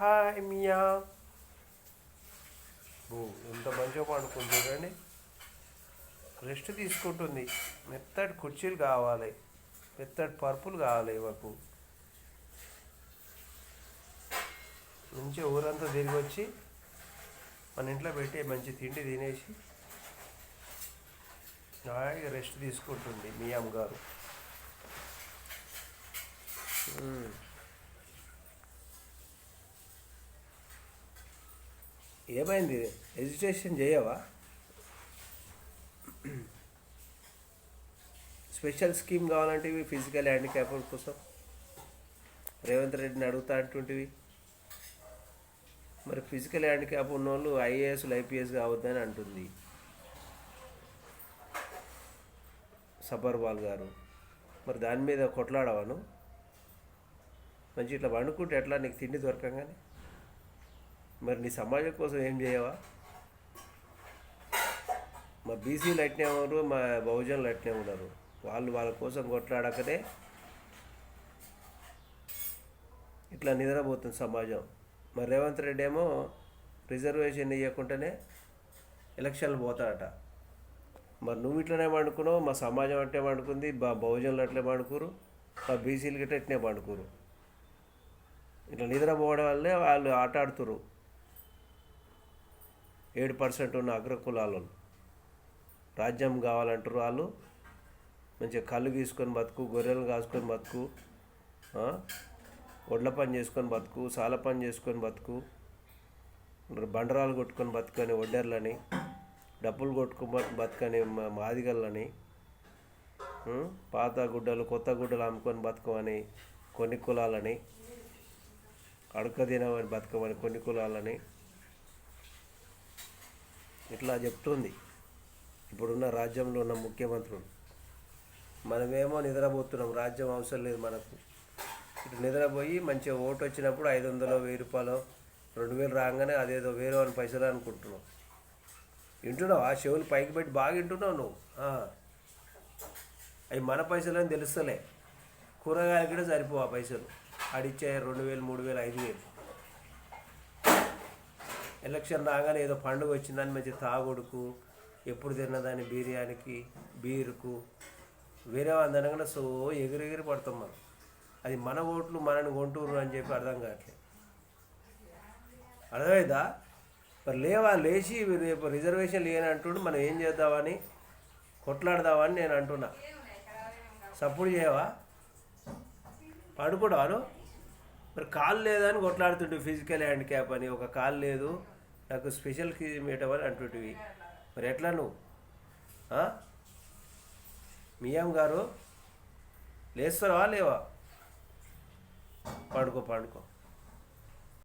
Hi మియా. ఓ ఎంత మంచిగా పండుకుంది చూడండి. రెస్ట్ తీసుకుంటుంది. మెత్తటి కుర్చీలు కావాలి. మెత్తటి పరుపులు కావాలి ఇవ్వకు మంచి ఊరంతా తిరిగి వచ్చి మన ఇంట్లో పెట్టి మంచి తిండి తినేసి హాయిగా రెస్ట్ తీసుకుంటుంది మీ అమ్మగారు ఏమైంది? రిజిస్ట్రేషన్ చేయవా? స్పెషల్ స్కీమ్ కావాలంటే ఇవి ఫిజికల్ హ్యాండిక్యాప్ కోసం? రేవంత్ రెడ్డిని అడుగుతా అంటుంటివి. మరి ఫిజికల్ హ్యాండిక్యాప్ ఉన్న వాళ్ళు ఐఏఎస్లు ఐపీఎస్ కావద్దని అంటుంది. సబర్వాల్ గారు. మరి దాని మీద కొట్లాడవాను మంచి ఇట్లా వండుకుంటే ఎట్లా? నీకు తిండి దొరకంగానే? మరి నీ సమాజం కోసం ఏం చేయవా? మా బీసీలు అట్నే ఉన్నారు మా బహుజనులు అట్నే ఉన్నారు. వాళ్ళు వాళ్ళ కోసం కొట్లాడకనే ఇట్లా నిద్రపోతుంది సమాజం. మరి రేవంత్ రెడ్డి ఏమో రిజర్వేషన్ ఇవ్వకుండానే ఎలక్షన్లు పోతాడట. మరి నువ్వు ఇట్లనే పండుకున్నావు మా సమాజం అట్లే పండుకుంది మా బహుజనులు అట్లే పండుకోరు మా బీసీలు గిట్ట అట్నే పండుకోరు ఇట్లా నిద్రపోవడం వల్లే వాళ్ళు ఆట ఆడుతురు ఏడు పర్సెంట్ ఉన్న అగ్రకులాలు రాజ్యం కావాలంటారు వాళ్ళు. మంచిగా కళ్ళు గీసుకొని బతుకు గొర్రెలు కాసుకొని బతుకు ఒడ్ల పని చేసుకొని బతుకు సాల పని చేసుకొని బతుకు బండరాలు కొట్టుకొని బతుకని ఒడ్డర్లని డబ్బులు కొట్టుకొని బతుకని మా- మాదిగళ్ళని పాత గుడ్డలు కొత్త గుడ్డలు అమ్ముకొని బతుకమని కొన్ని కులాలని అడక తినమని బతకమని కొన్ని కులాలని ఇట్లా చెప్తుంది. ఇప్పుడున్న రాజ్యంలో ఉన్న ముఖ్యమంత్రులు. మనమేమో నిద్రపోతున్నాం రాజ్యం అవసరం లేదు మనకు. ఇటు నిద్రపోయి మంచిగా ఓటు వచ్చినప్పుడు ఐదు వందలు వెయ్యి రూపాయలు రెండు వేలు రాగానే అదేదో వేరే అని పైసలు అనుకుంటున్నావు వింటున్నావు? ఆ చెవులు పైకి పెట్టి బాగా వింటున్నావు నువ్వు. అవి మన పైసలు అని తెలుస్తలే. కూరగాయలు కూడా సరిపోవు ఆ పైసలు. ఆడిచ్చే రెండు వేలు మూడు వేలు ఐదు వేలు. ఎలక్షన్ రాగానే ఏదో పండుగ వచ్చిందని మంచి తాగుడుకు ఎప్పుడు తిన్నదాన్ని బిర్యానీకి బీరుకు వేరే అందనగానే సో ఎగిరెగిరి పడతాం మనం. అది మన ఓట్లు మనని కొంటూరు అని చెప్పి అర్థం కావట్లేదు అర్థమైందా? మరి లేవా లేచి రేపు రిజర్వేషన్ లేని అంటుండు మనం ఏం చేద్దామని కొట్లాడదామని నేను అంటున్నా. సపోర్ట్ చేయవా? పడుకోడాను మరి కాలు లేదని కొట్లాడుతుంటే ఫిజికల్ హ్యాండిక్యాప్ అని. ఒక కాలు లేదు. నాకు స్పెషల్ మీటం అని అంటుంటివి. మరి ఎట్లా నువ్వు? ఆ? గారు లేస్తావా లేవా? పండుకో పండుకో.